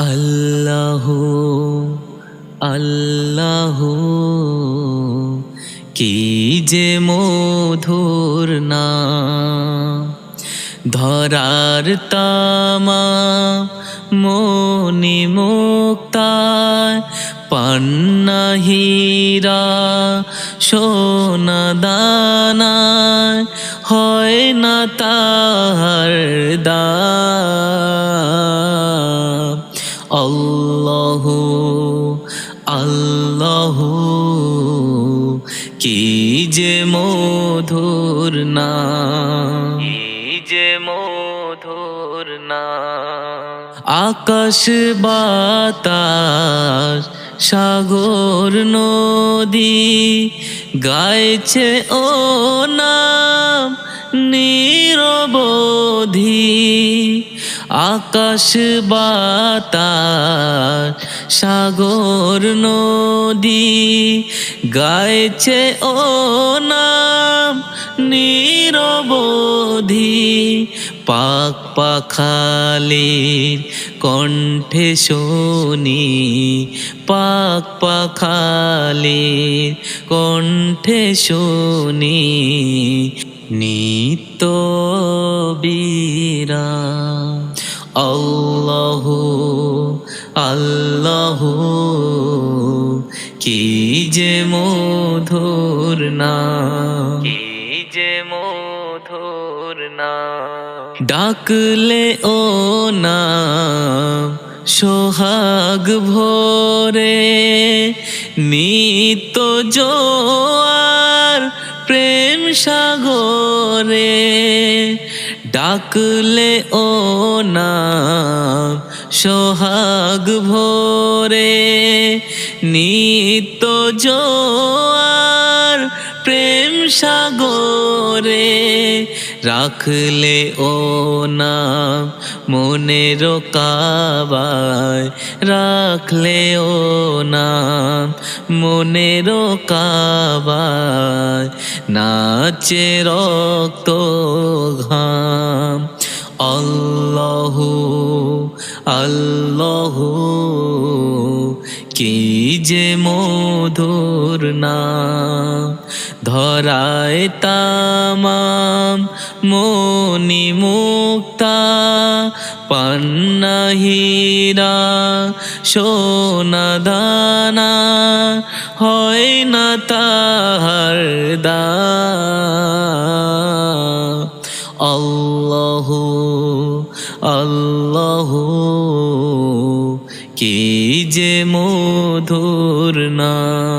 আল্লাহ আল্লাহ। কি যে মধুর না ধরার তামা মনি মুক্তায় পান্না হীরা সোনা দানায়, হয় না তাহার দাম আল্লাহ আল্লাহ। কি যে মধুর না কি যে মধুর না আকাশ বাতাস সাগর নদী গাইছে ও নাম নিরবধি। আকাশ, বাতাস, সাগর, নদী, গাইছে ও নাম নিরবধি। পাক পাখালির কণ্ঠে শুনি, পাক পাখালির কণ্ঠে শুনি, নিত্য বীরা আল্লাহ আল্লাহ কি যে মধুর না কি যে মধুর না ডাকলে ও না সোহাগ ভোরে নিত জোয়ার প্রেম সাগরে ডাকলে ও না সোহাগ ভোরে নিত জোয়ার প্রেম সাগরে রাখলে ও নাম মনের কাবায়, রাখলে ও নাম মনের কাবায়, নাচে রক্ত ঘাম। আল্লাহ আল্লাহ, কি যে মধুর না ধরায় তামাম মনি মুক্তা পান্না হীরা সোনা দানা, হয় না তাহার দা আল্লাহ আল্লাহ, কি যে মধুর না